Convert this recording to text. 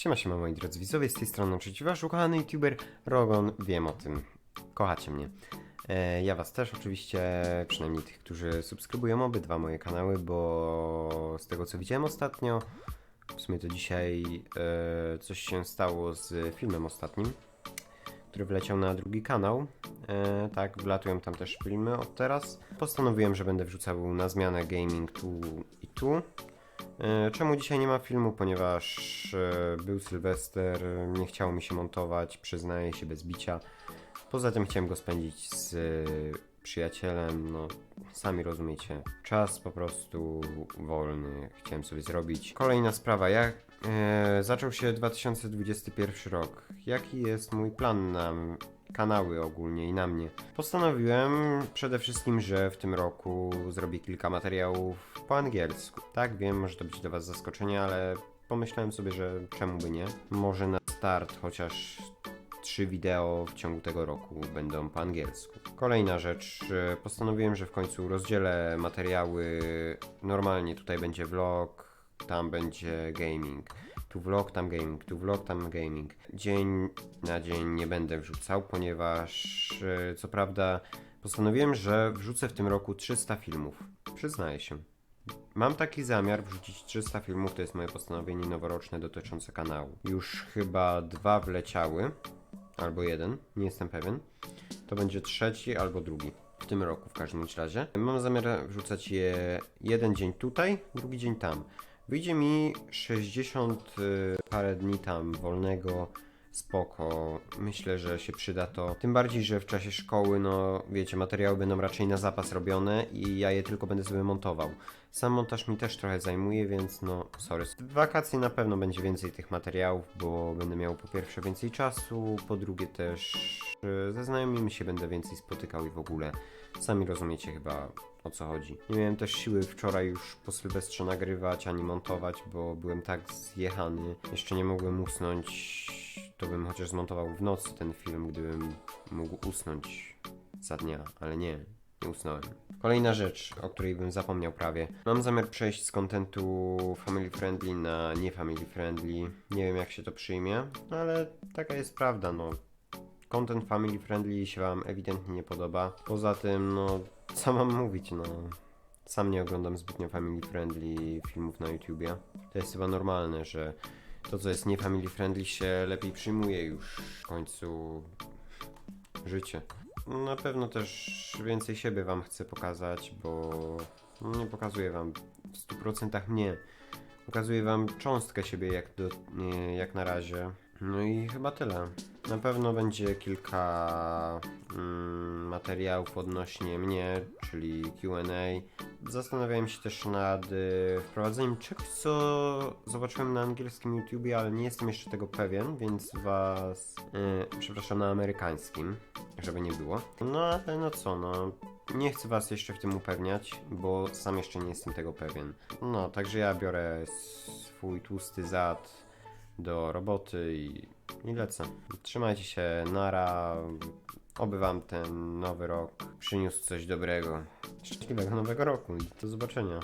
Siema, siema moi drodzy widzowie, z tej strony oczywiście wasz ukochany youtuber Rogon, wiem o tym, kochacie mnie. E, ja was też oczywiście, przynajmniej tych, którzy subskrybują obydwa moje kanały, bo z tego co widziałem ostatnio, w sumie to dzisiaj e, coś się stało z filmem ostatnim, który wleciał na drugi kanał. E, tak, wlatują tam też filmy od teraz. Postanowiłem, że będę wrzucał na zmianę gaming tu i tu. E, Czemu dzisiaj nie ma filmu? Ponieważ e, był Sylwester, nie chciało mi się montować, przyznaję się bez bicia. Poza tym chciałem go spędzić z e, przyjacielem, no sami rozumiecie. Czas po prostu wolny chciałem sobie zrobić. Kolejna sprawa, jak e, zaczął się 2021 rok. Jaki jest mój plan na kanały ogólnie i na mnie? Postanowiłem przede wszystkim, że w tym roku zrobię kilka materiałów po angielsku. Tak, wiem, może to być dla Was zaskoczenie, ale pomyślałem sobie, że czemu by nie? Może na start chociaż trzy wideo w ciągu tego roku będą po angielsku. Kolejna rzecz, postanowiłem, że w końcu rozdzielę materiały. Normalnie tutaj będzie vlog, tam będzie gaming. Tu vlog, tam gaming, tu vlog, tam gaming. Dzień na dzień nie będę wrzucał, ponieważ e, co prawda postanowiłem, że wrzucę w tym roku 300 filmów. Przyznaję się. Mam taki zamiar wrzucić 300 filmów, to jest moje postanowienie noworoczne dotyczące kanału. Już chyba dwa wleciały, albo jeden, nie jestem pewien. To będzie trzeci albo drugi w tym roku w każdym razie. Mam zamiar wrzucać je jeden dzień tutaj, drugi dzień tam. Wyjdzie mi 60 y, parę dni tam wolnego, spoko. Myślę, że się przyda to. Tym bardziej, że w czasie szkoły, no wiecie, materiały będą raczej na zapas robione i ja je tylko będę sobie montował. Sam montaż mi też trochę zajmuje, więc no sorry. W wakacje na pewno będzie więcej tych materiałów, bo będę miał po pierwsze więcej czasu, po drugie też y, ze znajomymi się będę więcej spotykał i w ogóle. Sami rozumiecie chyba o co chodzi. Nie miałem też siły wczoraj już po Sylwestrze nagrywać ani montować, bo byłem tak zjechany. Jeszcze nie mogłem usnąć. To bym chociaż zmontował w nocy ten film, gdybym mógł usnąć za dnia, ale nie, nie usnąłem. Kolejna rzecz, o której bym zapomniał prawie. Mam zamiar przejść z kontentu family friendly na nie family friendly. Nie wiem jak się to przyjmie, no ale taka jest prawda, no. Content family friendly się wam ewidentnie nie podoba. Poza tym, no, co mam mówić, no. Sam nie oglądam zbytnio family friendly filmów na YouTubie. To jest chyba normalne, że to, co jest nie family friendly, się lepiej przyjmuje już w końcu życie. Na pewno też więcej siebie Wam chcę pokazać, bo nie pokazuję Wam w 100% mnie. Pokazuję Wam cząstkę siebie jak, do, jak na razie. No i chyba tyle. Na pewno będzie kilka materiałów odnośnie mnie, czyli QA. Zastanawiałem się też nad y, wprowadzeniem czegoś, co zobaczyłem na angielskim YouTubie, ale nie jestem jeszcze tego pewien, więc Was, y, przepraszam, na amerykańskim, żeby nie było. No ale no co, no. Nie chcę Was jeszcze w tym upewniać, bo sam jeszcze nie jestem tego pewien. No, także ja biorę swój tłusty zad do roboty i, i lecę. Trzymajcie się, nara. Oby wam ten nowy rok przyniósł coś dobrego. Szczęśliwego nowego roku i do zobaczenia.